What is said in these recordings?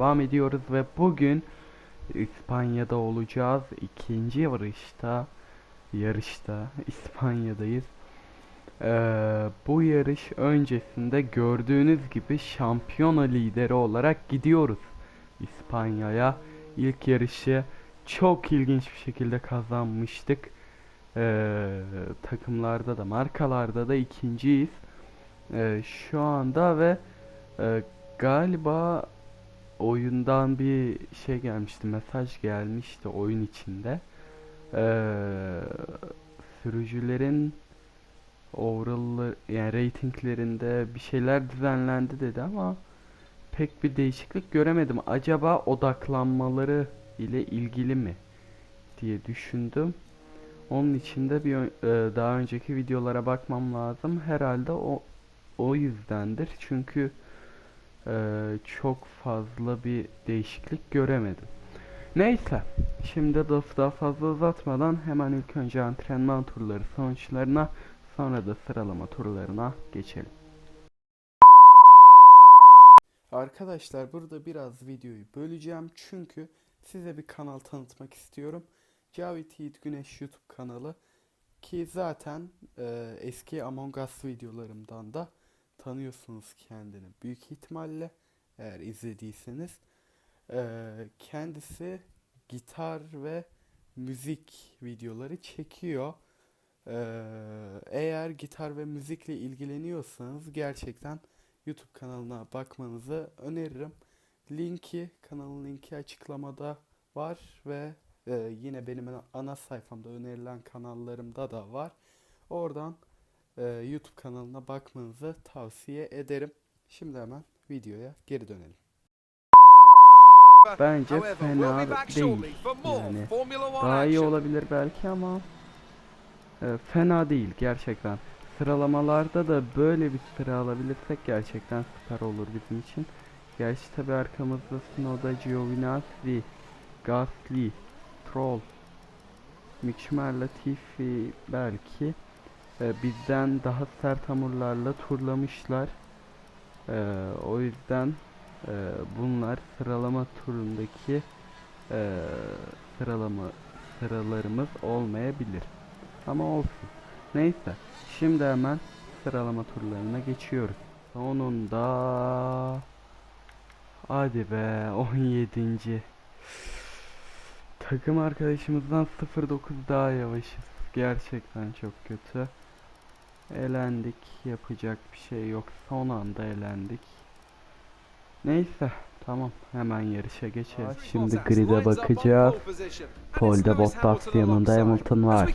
devam ediyoruz ve bugün İspanya'da olacağız. İkinci yarışta yarışta İspanya'dayız. Ee, bu yarış öncesinde gördüğünüz gibi şampiyona lideri olarak gidiyoruz İspanya'ya. İlk yarışı çok ilginç bir şekilde kazanmıştık. Ee, takımlarda da markalarda da ikinciyiz. Ee, şu anda ve e, galiba oyundan bir şey gelmişti, mesaj gelmişti oyun içinde. Ee, sürücülerin overall yani ratinglerinde bir şeyler düzenlendi dedi ama pek bir değişiklik göremedim. Acaba odaklanmaları ile ilgili mi diye düşündüm. Onun için de bir e, daha önceki videolara bakmam lazım. Herhalde o o yüzdendir. Çünkü e, çok fazla bir değişiklik göremedim. Neyse, şimdi lafı daha fazla uzatmadan hemen ilk önce antrenman turları sonuçlarına, sonra da sıralama turlarına geçelim. Arkadaşlar burada biraz videoyu böleceğim çünkü size bir kanal tanıtmak istiyorum. Cavit Yiğit Güneş YouTube kanalı ki zaten e, eski Among Us videolarımdan da tanıyorsunuz kendini büyük ihtimalle eğer izlediyseniz. E, kendisi gitar ve müzik videoları çekiyor. E, eğer gitar ve müzikle ilgileniyorsanız gerçekten YouTube kanalına bakmanızı öneririm. Linki, kanalın linki açıklamada var ve e, yine benim ana- sayfamda önerilen kanallarımda da var. Oradan e, YouTube kanalına bakmanızı tavsiye ederim. Şimdi hemen videoya geri dönelim. Bence fena değil. Yani daha iyi olabilir belki ama e, fena değil gerçekten. Sıralamalarda da böyle bir sıra alabilirsek gerçekten süper olur bizim için. Gerçi tabi arkamızda Snowda Giovinazzi, Gasly, Troll, Schumacher, Latifi belki e, bizden daha sert hamurlarla turlamışlar. E, o yüzden e, bunlar sıralama turundaki e, sıralama sıralarımız olmayabilir. Ama olsun. Neyse. Şimdi hemen sıralama turlarına geçiyoruz. Sonunda hadi be 17. Takım arkadaşımızdan 0.9 daha yavaşız. Gerçekten çok kötü. Elendik. Yapacak bir şey yok. Son anda elendik. Neyse. Tamam. Hemen yarışa geçelim. Şimdi grid'e bakacağız. Lewis Bottas yanında. Hamilton var.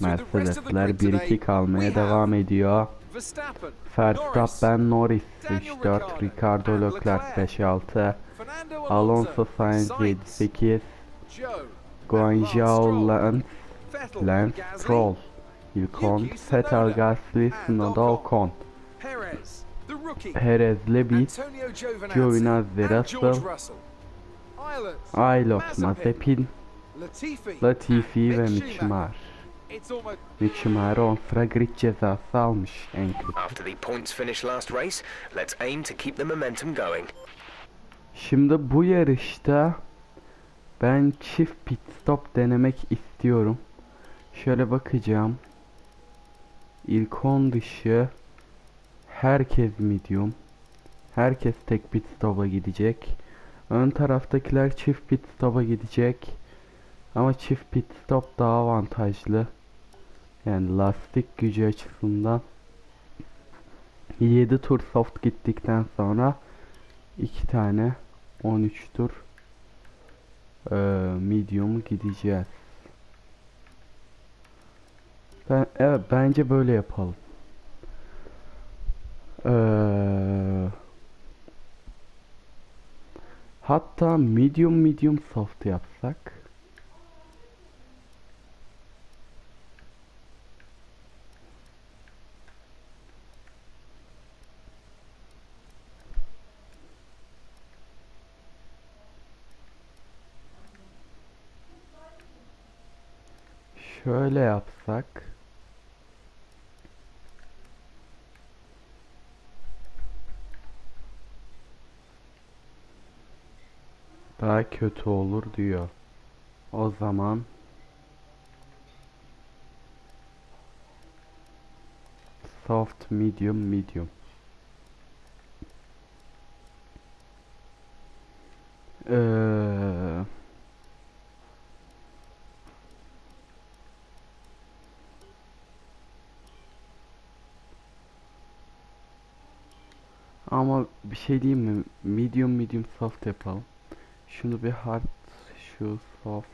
Mercedesler grid today, 1-2 kalmaya devam ediyor. Verstappen, Norris Daniel 3-4, Ricciardo, Ricardo Leclerc Leclerc. 5-6, Fernando Alonso Sainz Sainz, 7-8, Joe, Guanzhou Stroll, Lance, Lance Stroll, Yuki Vettel Tsunoda, Gasly. Ocon, Perez, Giovinazzi, and Russell, Aylot, Mazepin, Latifi, ve Mick Schumacher 10 sıra grid cezası almış en kötü. After the points finish last race, let's aim to keep the momentum going. Şimdi bu yarışta ben çift pit stop denemek istiyorum. Şöyle bakacağım. İlk 10 dışı herkes medium. Herkes tek pit stop'a gidecek. Ön taraftakiler çift pit stop'a gidecek. Ama çift pit stop daha avantajlı. Yani lastik gücü açısından. 7 tur soft gittikten sonra 2 tane 13 tur eee, medium gideceğiz. Ben evet bence böyle yapalım. Eee, hatta medium medium soft yapsak. Şöyle yapsak. Daha kötü olur diyor. O zaman soft, medium, medium. Eee Ama bir şey diyeyim mi? Medium medium soft yapalım. Şunu bir hard, şu soft.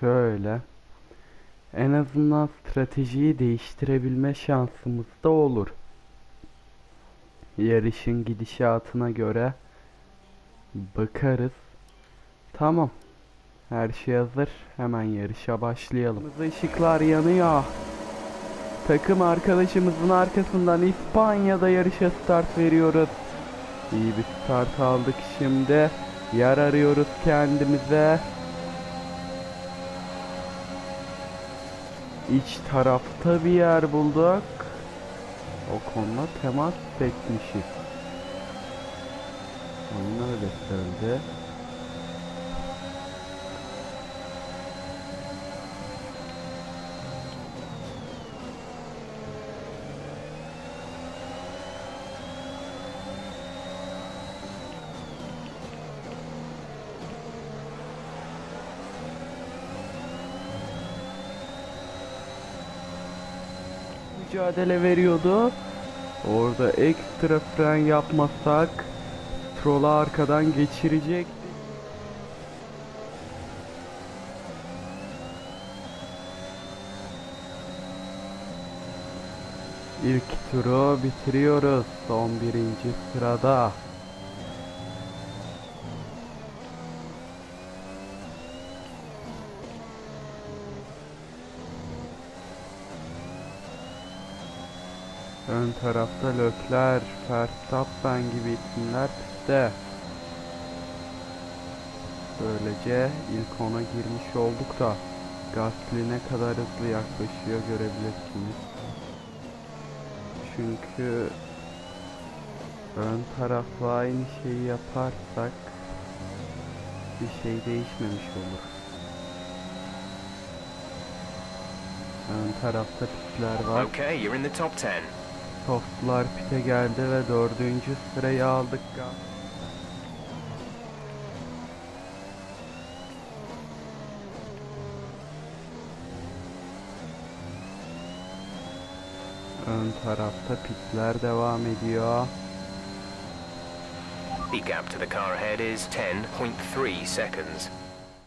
Şöyle. En azından stratejiyi değiştirebilme şansımız da olur. Yarışın gidişatına göre bakarız. Tamam. Her şey hazır. Hemen yarışa başlayalım. Işıklar yanıyor. Takım arkadaşımızın arkasından İspanya'da yarışa start veriyoruz. İyi bir start aldık şimdi. Yer arıyoruz kendimize. İç tarafta bir yer bulduk. O konuda temas etmişiz. Onun öyle söyledi. Mücadele veriyordu. Orada ekstra fren yapmasak Troll'u arkadan geçirecek. İlk turu bitiriyoruz. Son birinci sırada. Ön tarafta Lökler, Verstappen gibi isimler pistte. Böylece ilk ona girmiş olduk da Gasly ne kadar hızlı yaklaşıyor görebilirsiniz. Çünkü ön tarafla aynı şeyi yaparsak bir şey değişmemiş olur. Ön tarafta pitler var. Okay, you're in the top 10. Softlar pite geldi ve dördüncü sırayı aldık. Ön tarafta pitler devam ediyor. The gap to the car ahead is 10.3 seconds.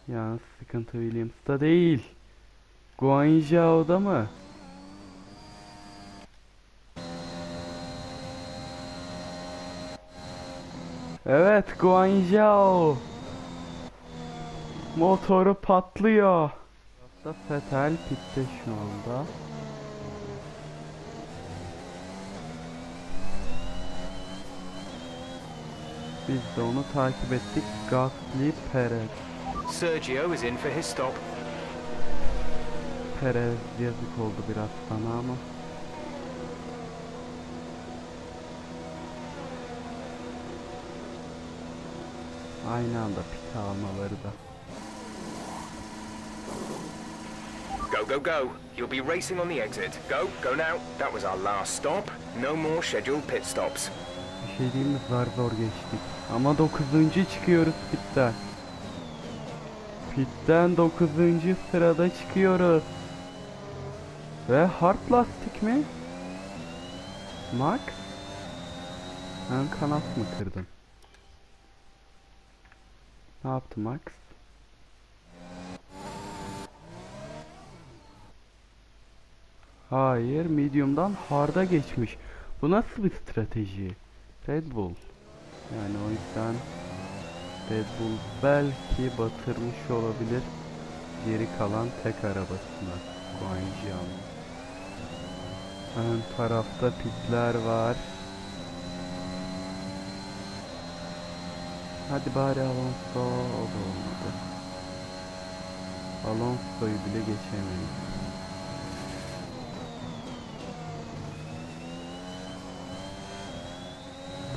Ya sıkıntı Williams'ta değil. Guanzhou'da mı? Evet Guanzhou. Motoru patlıyor. Da Fetel pitte şu anda. Biz de onu takip ettik. Gasly Perez. Sergio is in for his stop. Perez yazık oldu biraz sana ama. Aynı anda pit almaları da. Go, go, go. You'll be racing on the exit. Go, go now. That was our last stop. No more scheduled pit stops. Bir şey diyeyim mi? Zar zor geçtik. Ama 9. çıkıyoruz pitten. Pitten 9. sırada çıkıyoruz. Ve hard lastik mi? Max? Ön kanat mı kırdın? Ne yaptı Max? Hayır, medium'dan hard'a geçmiş. Bu nasıl bir strateji? Red Bull. Yani o yüzden Red Bull belki batırmış olabilir geri kalan tek arabasına Guangzhou'nun. Ön tarafta pitler var. Hadi bari Alonso o da olmadı. Alonso'yu bile geçemeyiz.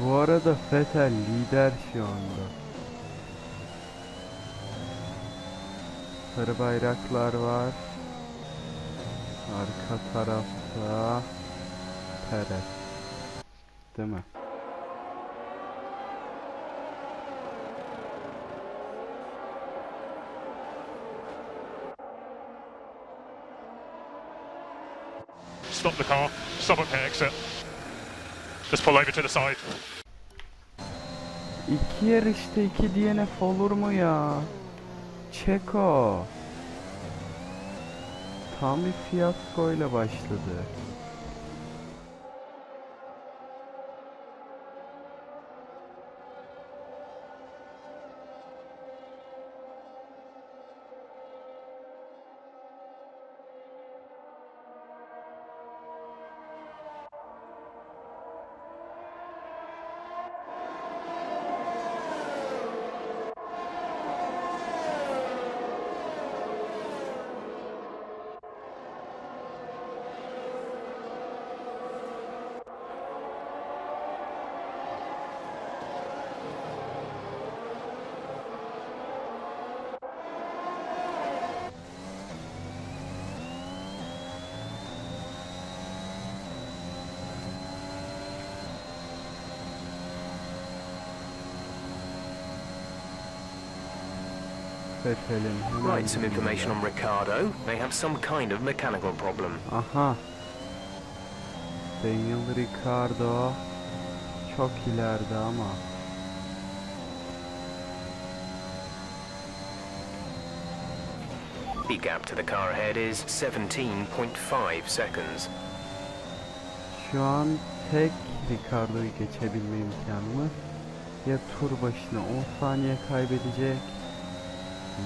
Bu arada Vettel lider şu anda. Sarı bayraklar var. Arka tarafta Perez. Değil mi? Stop the car. Stop at pit exit. Just pull over to the side. İki yarışta iki DNF olur mu ya? Çeko. Tam bir fiyaskoyla başladı. Right, some information on Ricardo. They have some kind of mechanical problem. Aha. Daniel Ricardo çok ileride ama. The gap to the car ahead is 17.5 seconds. Şu an tek Ricardo'yu geçebilme imkanımız ya tur başına 10 saniye kaybedecek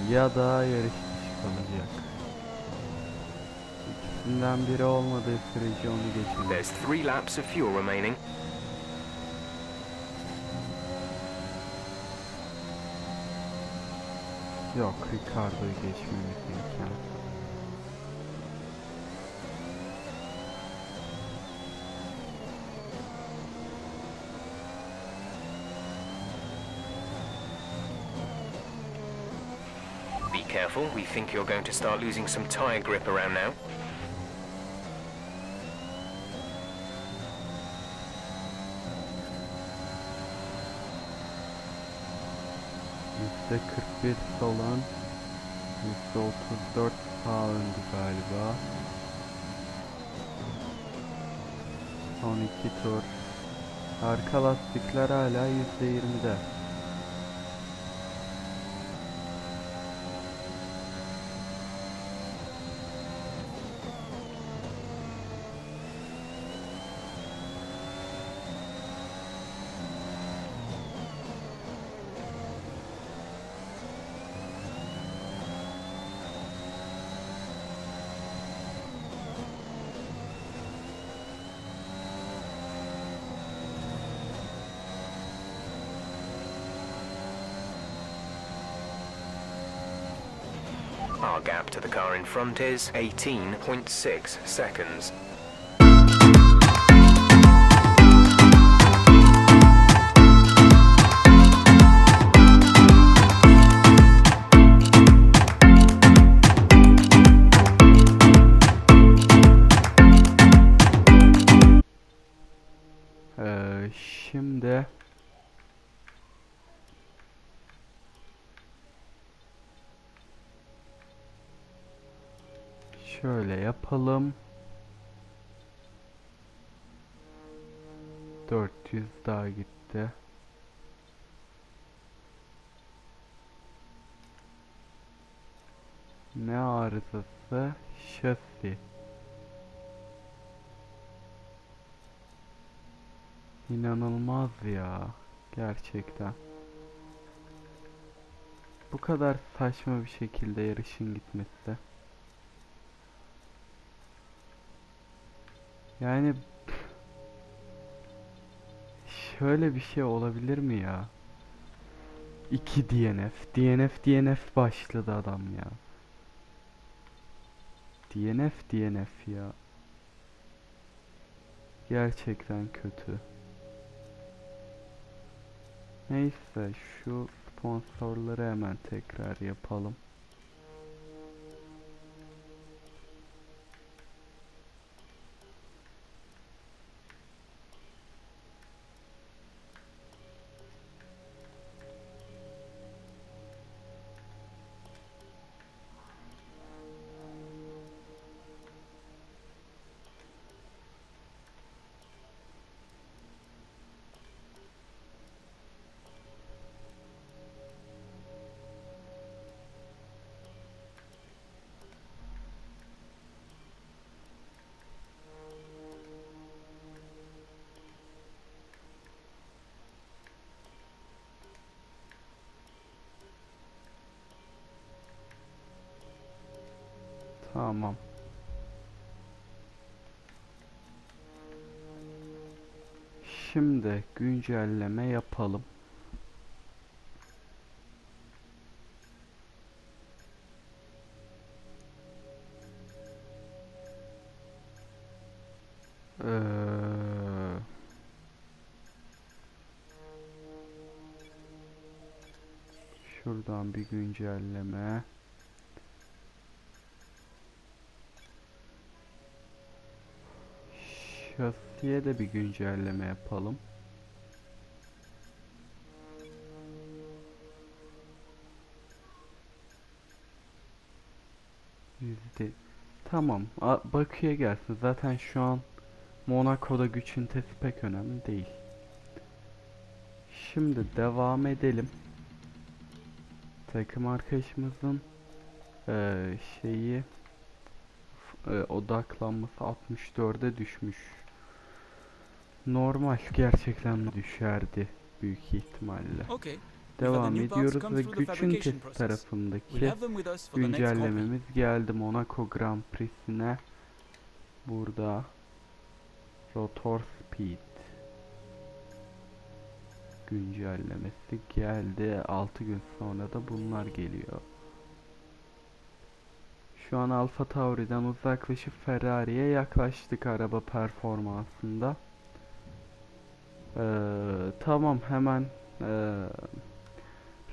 ya da yarış dışı kalacak. İkisinden biri olmadığı sürece onu geçelim. There's three laps of fuel remaining. Yok Ricardo'yu geçmemiz imkansız. Careful, we think you're going to start losing some tyre grip around now. Yüzde 41 solan Yüzde 34 sağ öndü galiba. Son iki tur. Arka lastikler hala yüzde 20'de Our gap to the car in front is 18.6 seconds. Uh, Şimdi Şöyle yapalım 400 daha gitti Ne arızası? Şasi İnanılmaz ya. Gerçekten. Bu kadar saçma bir şekilde yarışın gitmesi. Yani şöyle bir şey olabilir mi ya? 2 DNF, DNF, DNF başladı adam ya. DNF DNF ya. Gerçekten kötü. Neyse şu sponsorları hemen tekrar yapalım. Tamam. Şimdi güncelleme yapalım. Eee Şuradan bir güncelleme. Şasiye de bir güncelleme yapalım. Yüzde Tamam. Bakü'ye gelsin. Zaten şu an Monaco'da güç ünitesi pek önemli değil. Şimdi devam edelim. Takım arkadaşımızın eee, şeyi e, odaklanması 64'e düşmüş. Normal gerçekten düşerdi büyük ihtimalle. Okay. Devam ediyoruz ve through the güç fabrication ünitesi process. tarafındaki güncellememiz geldi Monaco Grand Prix'sine. Burada Rotor Speed güncellemesi geldi. 6 gün sonra da bunlar geliyor. Şu an Alfa Tauri'den uzaklaşıp Ferrari'ye yaklaştık araba performansında. Ee, tamam hemen ee,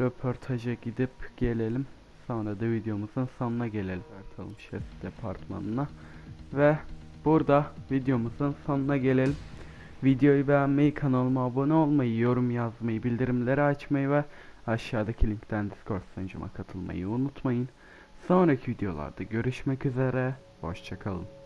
röportaja gidip gelelim. Sonra da videomuzun sonuna gelelim. Ertalım Şef Departmanı'na. Ve burada videomuzun sonuna gelelim. Videoyu beğenmeyi, kanalıma abone olmayı, yorum yazmayı, bildirimleri açmayı ve aşağıdaki linkten Discord sunucuma katılmayı unutmayın. Sonraki videolarda görüşmek üzere. Hoşçakalın.